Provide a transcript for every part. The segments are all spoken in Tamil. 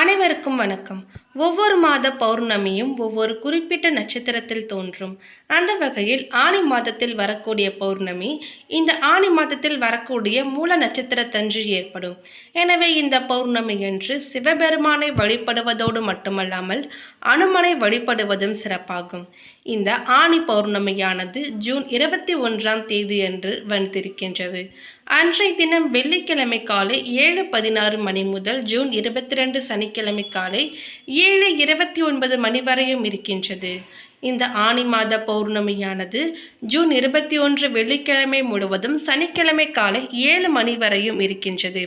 அனைவருக்கும் வணக்கம். ஒவ்வொரு மாத பௌர்ணமியும் ஒவ்வொரு குறிப்பிட்ட நட்சத்திரத்தில் தோன்றும். அந்த வகையில் ஆனி மாதத்தில் வரக்கூடிய பௌர்ணமி இந்த ஆனி மாதத்தில் வரக்கூடிய மூல நட்சத்திரத்தன்று ஏற்படும். எனவே இந்த பௌர்ணமி என்று சிவபெருமானை வழிபடுவதோடு மட்டுமல்லாமல் அனுமனை வழிபடுவதும் சிறப்பாகும். இந்த ஆனி பௌர்ணமியானது ஜூன் இருபத்தி ஒன்றாம் தேதி என்று வந்திருக்கின்றது. அன்றைய தினம் வெள்ளிக்கிழமை காலை ஏழு பதினாறு மணி முதல் ஜூன் இருபத்தி ரெண்டு சனிக்கிழமை காலை ஏழு இருபத்தி ஒன்பது மணி வரையும் இருக்கின்றது. இந்த ஆனி மாத பௌர்ணமியானது ஜூன் இருபத்தி ஒன்று வெள்ளிக்கிழமை முழுவதும் சனிக்கிழமை காலை ஏழு மணி வரையும் இருக்கின்றது.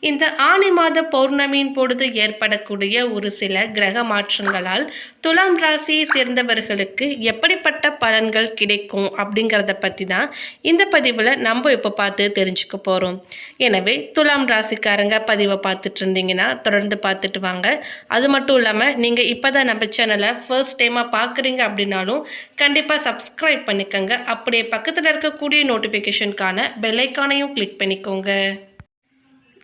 இந்த ஆனி மாத பௌர்ணமியின் பொழுது ஏற்படக்கூடிய ஒரு சில கிரக மாற்றங்களால் துலாம் ராசியை சேர்ந்தவர்களுக்கு எப்படிப்பட்ட பலன்கள் கிடைக்கும் அப்படிங்கிறத பற்றி தான் இந்த பதிவில் நம்ம இப்போ பார்த்து தெரிஞ்சுக்க போகிறோம் எனவே துலாம் ராசிக்காரங்க பதிவை பார்த்துட்டு இருந்தீங்கன்னா தொடர்ந்து பார்த்துட்டு வாங்க. அது மட்டும் இல்லாமல் நீங்கள் இப்போ தான் நம்ம சேனலை ஃபர்ஸ்ட் டைமாக பார்க்குறீங்க அப்படின்னாலும் கண்டிப்பாக சப்ஸ்கிரைப் பண்ணிக்கோங்க. அப்படியே பக்கத்தில் இருக்கக்கூடிய நோட்டிஃபிகேஷனுக்கான பெல்லைக்கானையும் கிளிக் பண்ணிக்கோங்க.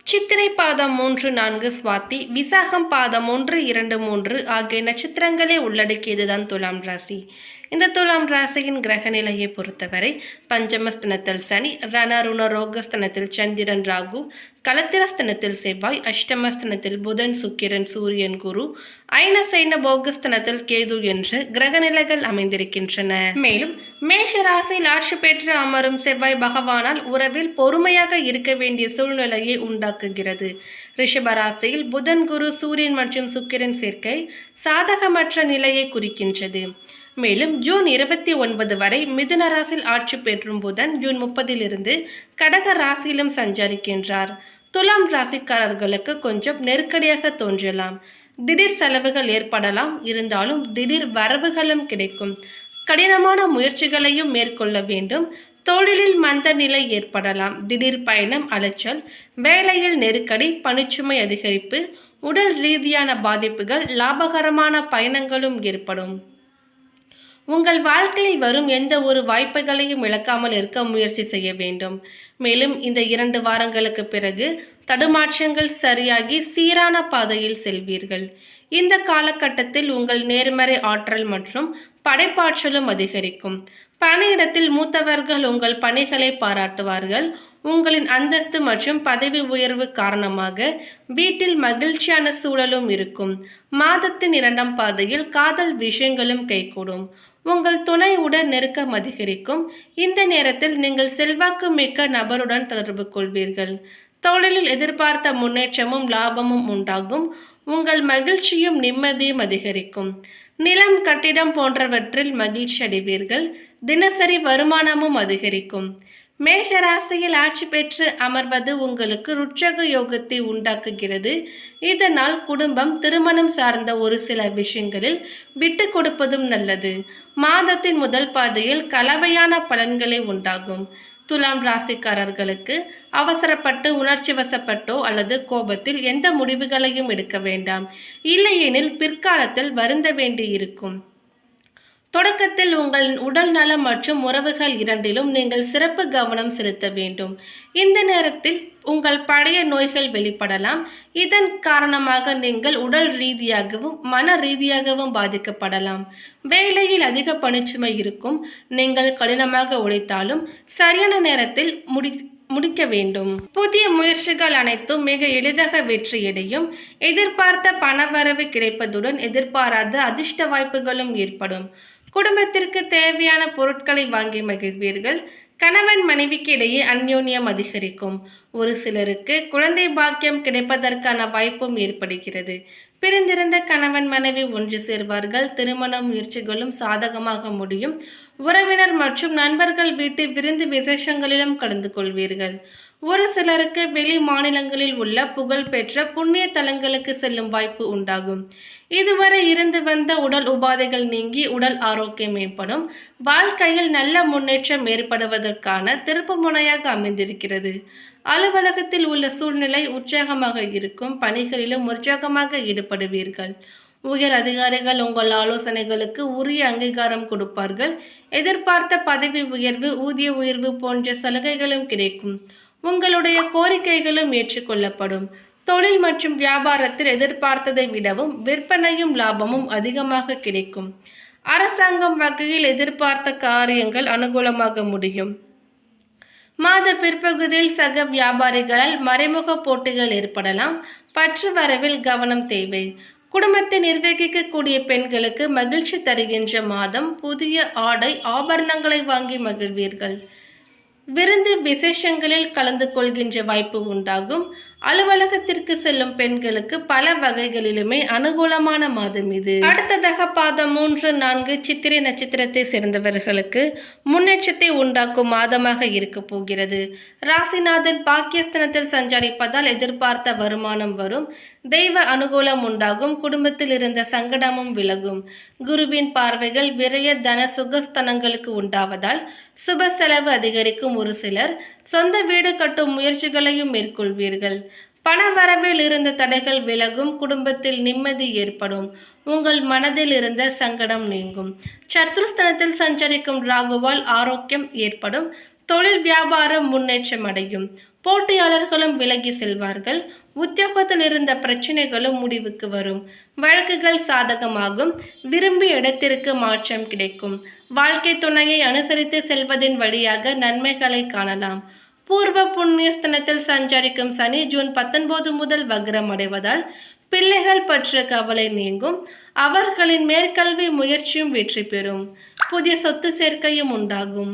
சித்திரை பாதம் மூன்று நான்கு சுவாதி விசாகம் பாதம் ஒன்று இரண்டு மூன்று ஆகிய நட்சத்திரங்களே உள்ளடக்கியதுதான் துலாம் ராசி. இந்த துலாம் ராசியின் கிரக நிலையை பொறுத்தவரை பஞ்சமஸ்தனத்தில் சனி ரணருண ரோகஸ்தனத்தில் சந்திரன் ராகு கலத்திரஸ்தனத்தில் செவ்வாய் அஷ்டமஸ்தனத்தில் புதன் சுக்கிரன் சூரியன் குரு ஐனசைன போகஸ்தனத்தில் கேது என்று கிரகநிலைகள் அமைந்திருக்கின்றன. மேலும் மேஷ ராசியில் ஆட்சி பெற்று அமரும் செவ்வாய் பகவானால் உறவில் பொறுமையாக இருக்க வேண்டிய சூழ்நிலையை உண்டாக்குகிறது. ரிஷப ராசியில் புதன் குரு சூரியன் மற்றும் சுக்கிரன் சேர்க்கை சாதகமற்ற நிலையை குறிக்கின்றது. மேலும் ஜூன் இருபத்தி ஒன்பது வரை மிதுன ராசியில் ஆட்சி பெற்றும் புதன் ஜூன் முப்பதிலிருந்து கடக ராசியிலும் சஞ்சரிக்கின்றார். துலாம் ராசிக்காரர்களுக்கு கொஞ்சம் நெருக்கடியாக தோன்றலாம். திடீர் செலவுகள் ஏற்படலாம். இருந்தாலும் திடீர் வரவுகளும் கிடைக்கும். கடினமான முயற்சிகளையும் மேற்கொள்ள வேண்டும். தொழிலில் மந்த நிலை ஏற்படலாம். திடீர் பயணம் அலைச்சல் வேலையில் நெருக்கடி பணிச்சுமை அதிகரிப்பு உடல் ரீதியான பாதிப்புகள் லாபகரமான பயணங்களும் ஏற்படும். உங்கள் வாழ்க்கையில் வரும் எந்த ஒரு வாய்ப்புகளையும் இழக்காமல் இருக்க முயற்சி செய்ய வேண்டும். மேலும் இந்த இரண்டு வாரங்களுக்கு பிறகு தடுமாற்றங்கள் சரியாகி சீரான பாதையில் செல்வீர்கள். இந்த காலகட்டத்தில் உங்கள் நேர்மறை ஆற்றல் மற்றும் படைப்பாற்றலும் அதிகரிக்கும். பணியிடத்தில் மூத்தவர்கள் உங்கள் பணிகளை பாராட்டுவார்கள். உங்களின் அந்தஸ்து மற்றும் பதவி உயர்வு காரணமாக வீட்டில் மகிழ்ச்சியான சூழலும் இருக்கும். மாதத்தின் இரண்டாம் பாதையில் காதல் விஷயங்களும் கைகூடும். உங்கள் துணை உடன் நெருக்கம் அதிகரிக்கும். இந்த நேரத்தில் நீங்கள் செல்வாக்கு மிக்க நபருடன் தொடர்பு கொள்வீர்கள். தொழிலில் எதிர்பார்த்த முன்னேற்றமும் லாபமும் உண்டாகும். உங்கள் மகிழ்ச்சியும் நிம்மதியும் அதிகரிக்கும். நிலம் கட்டிடம் போன்றவற்றில் மகிழ்ச்சி அடைவீர்கள். தினசரி வருமானமும் அதிகரிக்கும். மேஷ ராசியில் ஆட்சி பெற்று அமர்வது உங்களுக்கு ருட்சக யோகத்தை உண்டாக்குகிறது. இதனால் குடும்பம் திருமணம் சார்ந்த ஒரு சில விஷயங்களில் விட்டு கொடுப்பதும் நல்லது. மாதத்தின் முதல் பாதையில் கலவையான பலன்களே உண்டாகும். துலாம் ராசிக்காரர்களுக்கு அவசரப்பட்டு உணர்ச்சி வசப்பட்டோ அல்லது கோபத்தில் எந்த முடிவுகளையும் எடுக்க வேண்டாம். இல்லையெனில் பிற்காலத்தில் வருந்த வேண்டியிருக்கும். தொடக்கத்தில் உங்கள் உடல் நலம் மற்றும் உறவுகள் இரண்டிலும் நீங்கள் சிறப்பு கவனம் செலுத்த வேண்டும். இந்த நேரத்தில் உங்கள் பழைய நோய்கள் வெளிப்படலாம். இதன் காரணமாக நீங்கள் உடல் ரீதியாகவும் மன ரீதியாகவும் பாதிக்கப்படலாம். வேலையில் அதிக பணிச்சுமை இருக்கும். நீங்கள் கடினமாக உழைத்தாலும் சரியான நேரத்தில் முடி முடிக்க வேண்டும். புதிய முயற்சிகள் அனைத்தும் மிக எளிதாக வெற்றியடையும். எதிர்பார்த்த பணவரவு கிடைப்பதுடன் எதிர்பாராத அதிர்ஷ்ட வாய்ப்புகளும் ஏற்படும். குடும்பத்திற்கு தேவையான பொருட்களை வாங்கி மகிழ்வீர்கள். கணவன் மனைவிக்கு இடையே அந்யோன்யம் அதிகரிக்கும். ஒரு சிலருக்கு குழந்தை பாக்கியம் கிடைப்பதற்கான வாய்ப்பும் ஏற்படுகிறது. பிரிந்திருந்த கணவன் மனைவி ஒன்று சேர்வார்கள். திருமண முயற்சிகளும் சாதகமாக முடியும். உறவினர் மற்றும் நண்பர்கள் வீட்டு விருந்து விசேஷங்களிலும் கலந்து கொள்வீர்கள். ஒரு சிலருக்கு வெளி மாநிலங்களில் உள்ள புகழ்பெற்ற புண்ணிய தலங்களுக்கு செல்லும் வாய்ப்பு உண்டாகும். இதுவரை இருந்து வந்த உடல் உபாதைகள் நீங்கி உடல் ஆரோக்கியம் மேம்படும். வாழ்க்கையில் நல்ல முன்னேற்றம் ஏற்படுவதற்கான திருப்பு முனையாக அமைந்திருக்கிறது. அலுவலகத்தில் உள்ள சூழ்நிலை உற்சாகமாக இருக்கும். பணிகளிலும் உற்சாகமாக ஈடுபடுவீர்கள். உயர் அதிகாரிகள் உங்கள் ஆலோசனைகளுக்கு உரிய அங்கீகாரம் கொடுப்பார்கள். எதிர்பார்த்த பதவி உயர்வு ஊதிய உயர்வு போன்ற சலுகைகளும் கிடைக்கும். உங்களுடைய கோரிக்கைகளும் ஏற்றுக்கொள்ளப்படும். தொழில் மற்றும் வியாபாரத்தில் எதிர்பார்த்ததை விடவும் விற்பனையும் லாபமும் அதிகமாக கிடைக்கும். அரசாங்கம் வகையில் எதிர்பார்த்த காரியங்கள் அனுகூலமாக முடியும். மாத பிற்பகுதியில் சக வியாபாரிகளால் மறைமுக போட்டிகள் ஏற்படலாம். பற்று வரவில் கவனம் தேவை. குடும்பத்தை நிர்வகிக்கக்கூடிய பெண்களுக்கு மகிழ்ச்சி தருகின்ற மாதம் புதிய ஆடை ஆபரணங்களை வாங்கி மகிழ்வீர்கள். விருந்து விசேஷங்களில் கலந்து கொள்கின்ற வாய்ப்பு உண்டாகும். அலுவலகத்திற்கு செல்லும் பெண்களுக்கு பல வகைகளிலுமே அனுகூலமான மாதம் இது. அடுத்ததாக பாதம் மூன்று நான்கு சித்திரை நட்சத்திரத்தை சேர்ந்தவர்களுக்கு முன்னேற்றத்தை உண்டாக்கும் மாதமாக இருக்க போகிறது. ராசிநாதன் பாக்கியஸ்தனத்தில் சஞ்சரிப்பதால் எதிர்பார்த்த வருமானம் வரும். தெய்வ அனுகூலம் உண்டாகும் குடும்பத்தில் இருந்த சங்கடமும் விலகும். குருவின் பார்வைகள் விரய தன சுகஸ்தனங்களுக்கு உண்டாவதால் சுப செலவு அதிகரிக்கும் ஒரு சிலர் சொந்த வீடு கட்டும் முயற்சிகளையும் மேற்கொள்வீர்கள். பண வரவில் இருந்த தடைகள் விலகும் குடும்பத்தில் நிம்மதி ஏற்படும். உங்கள் மனதில் இருந்த சங்கடம் நீங்கும். சத்ருஸ்தனத்தில் சஞ்சரிக்கும் ராகுவால் ஆரோக்கியம் ஏற்படும். தொழில் வியாபாரம் முன்னேற்றம் அடையும். போட்டியாளர்களும் விலகி செல்வார்கள். உத்தியோகத்தில் இருந்த பிரச்சனைகளும் முடிவுக்கு வரும். வழக்குகள் சாதகமாகும். விரும்பிய இடத்திற்கு மாற்றம் கிடைக்கும். வாழ்க்கை துணையை அனுசரித்து செல்வதன் வழியாக நன்மைகளை காணலாம். பூர்வ புண்ணியஸ்தனத்தில் சஞ்சரிக்கும் சனி ஜூன் பத்தொன்பது முதல் வக்ரம் அடைவதால் பிள்ளைகள் பற்றிய கவலை நீங்கும். அவர்களின் மேற்கல்வி முயற்சியும் வெற்றி பெறும். புதிய சொத்து சேர்க்கையும் உண்டாகும்.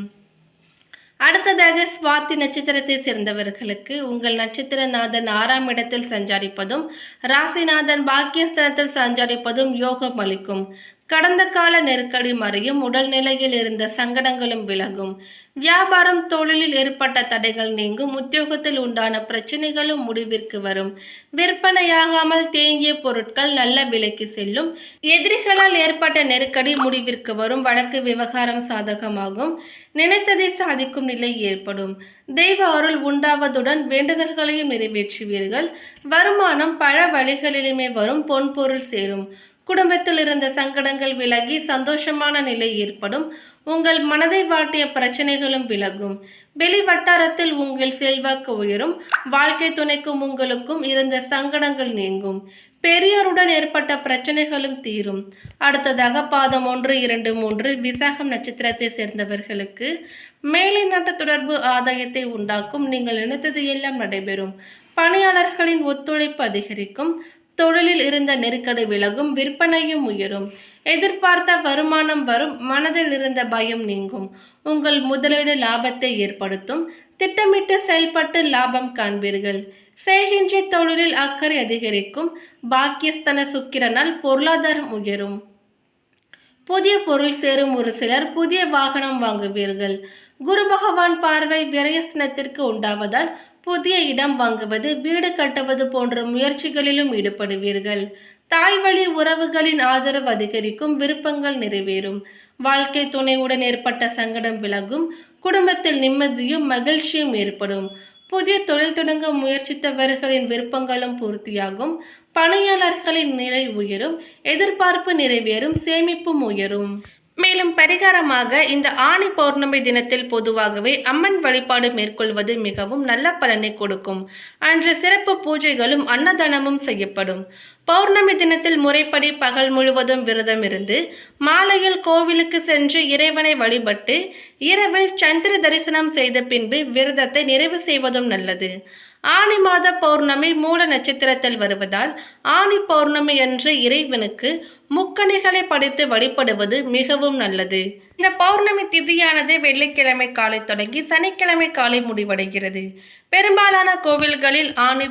அடுத்ததாக சுவாதி நட்சத்திரத்தை சேர்ந்தவர்களுக்கு உங்கள் நட்சத்திரநாதன் ஆறாம் இடத்தில் சஞ்சாரிப்பதும் ராசிநாதன் பாக்கியஸ்தானத்தில் சஞ்சாரிப்பதும் யோகம் அளிக்கும். கடந்த கால நெருக்கடி மறையும் உடல்நிலையில் இருந்த சங்கடங்களும் விலகும். வியாபாரம் தொழிலில் ஏற்பட்ட தடைகள் நீங்கும். உத்தியோகத்தில் உண்டான பிரச்சனைகளும் முடிவிற்கு வரும். விற்பனையாகாமல் தேங்கிய பொருட்கள் நல்ல விலைக்கு செல்லும். எதிரிகளால் ஏற்பட்ட நெருக்கடி முடிவிற்கு வரும். வழக்கு விவகாரம் சாதகமாகும். நினைத்ததை சாதிக்கும் நிலை ஏற்படும். தெய்வ அருள் உண்டாவதுடன் வேண்டுதல்களையும் நிறைவேற்றுவீர்கள். வருமானம் பல வழிகளிலுமே வரும். பொன்பொருள் சேரும். குடும்பத்தில் இருந்த சங்கடங்கள் விலகி சந்தோஷமான நிலை ஏற்படும். உங்கள் மனதை வாட்டிய பிரச்சனைகளும் விலகும். வெளி வட்டாரத்தில் உங்கள் செல்வாக்கு உயரும். வாழ்க்கை துணைக்கும் உங்களுக்கும் இருந்த சங்கடங்கள் நீங்கும். பெரியோருடன் ஏற்பட்ட பிரச்சனைகளும் தீரும். அடுத்ததாக பாதம் ஒன்று இரண்டு மூன்று விசாகம் நட்சத்திரத்தை சேர்ந்தவர்களுக்கு மேலை நாட்டு தொடர்பு ஆதாயத்தை உண்டாக்கும். நீங்கள் நினைத்தது எல்லாம் நடைபெறும். பணியாளர்களின் ஒத்துழைப்பு அதிகரிக்கும். தொழிலில் இருந்த நெருக்கடி விலகும் விற்பனையும் உயரும். எதிர்பார்த்த வருமானம் வரும் மனதில் இருந்த பயம் நீங்கும். உங்கள் முதலீடு லாபத்தை ஏற்படுத்தும். திட்டமிட்டு செயல்பட்டு லாபம் காண்பீர்கள். செய்கின்ற தொழிலில் அக்கறை அதிகரிக்கும். பாக்கியஸ்தன சுக்கிரனால் பொருளாதாரம் உயரும். புதிய பொருள் சேரும் ஒரு சிலர் புதிய வாகனம் வாங்குவீர்கள். குரு பகவான் பார்வை விரயஸ்தனத்திற்கு உண்டாவதால் புதிய இடம் வாங்குவது வீடு கட்டுவது போன்ற முயற்சிகளிலும் ஈடுபடுவீர்கள். தாய்வழி உறவுகளின் ஆதரவு அதிகரிக்கும் விருப்பங்கள் நிறைவேறும். வாழ்க்கை துணையுடன் ஏற்பட்ட சங்கடம் விலகும் குடும்பத்தில் நிம்மதியும் மகிழ்ச்சியும் ஏற்படும். புதிய தொழில் தொடங்க முயற்சித்தவர்களின் விருப்பங்களும் பூர்த்தியாகும். பணியாளர்களின் நிலை உயரும் எதிர்பார்ப்பு நிறைவேறும் சேமிப்பும் உயரும். மேலும் பரிகாரமாக இந்த ஆணி பௌர்ணமி தினத்தில் பொதுவாகவே அம்மன் வழிபாடு மேற்கொள்வது மிகவும் நல்ல பலனை கொடுக்கும். அன்று சிறப்பு பூஜைகளும் அன்னதானமும் செய்யப்படும். பௌர்ணமி தினத்தில் முறைப்படி பகல் முழுவதும் விரதம் இருந்து மாலையில் கோவிலுக்கு சென்று இறைவனை வழிபட்டு இரவில் சந்திர தரிசனம் செய்த பின்பு விரதத்தை நிறைவு செய்வதும் நல்லது. ஆனி மாத பௌர்ணமி மூல நட்சத்திரத்தில் வருவதால் ஆனி பௌர்ணமி அன்று இறைவனுக்கு முக்கணிகளை படைத்து வழிபடுவது மிகவும் நல்லது. இந்த பௌர்ணமி திதியானது வெள்ளிக்கிழமை காலை தொடங்கி சனிக்கிழமை காலை முடிவடைகிறது. பெரும்பாலான கோவில்களில் ஆனி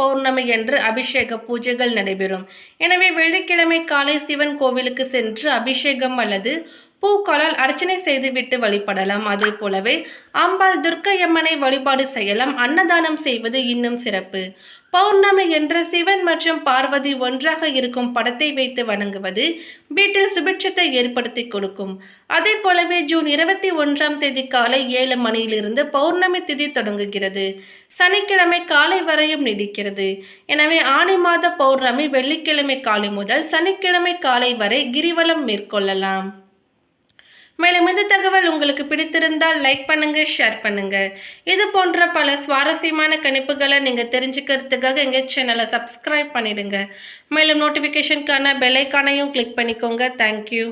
பௌர்ணமி என்று அபிஷேக பூஜைகள் நடைபெறும். எனவே வெள்ளிக்கிழமை காலை சிவன் கோவிலுக்கு சென்று அபிஷேகம் அல்லது பூக்களால் அர்ச்சனை செய்துவிட்டு வழிபடலாம். அதே போலவே அம்பாள் துர்க்கையம்மனை வழிபாடு செய்யலாம். அன்னதானம் செய்வது இன்னும் சிறப்பு. பௌர்ணமி என்ற சிவன் மற்றும் பார்வதி ஒன்றாக இருக்கும் படத்தை வைத்து வணங்குவது வீட்டில் சுபிட்சத்தை ஏற்படுத்தி கொடுக்கும். அதே போலவே ஜூன் இருபத்தி ஒன்றாம் தேதி காலை ஏழு மணியிலிருந்து பௌர்ணமி திதி தொடங்குகிறது. சனிக்கிழமை காலை வரையும் நீடிக்கிறது. எனவே ஆணி மாத பௌர்ணமி வெள்ளிக்கிழமை காலை முதல் சனிக்கிழமை காலை வரை கிரிவலம் மேற்கொள்ளலாம். மேலும் இந்த தகவல் உங்களுக்கு பிடித்திருந்தால் லைக் பண்ணுங்க ஷேர் பண்ணுங்க. இது போன்ற பல சுவாரஸ்யமான கணிப்புகளை நீங்க தெரிஞ்சுக்கிறதுக்காக எங்க சேனலை சப்ஸ்கிரைப் பண்ணிடுங்க. மேலும் நோட்டிஃபிகேஷனுக்கான பெல் ஐக்கானையும் கிளிக் பண்ணிக்கோங்க. Thank you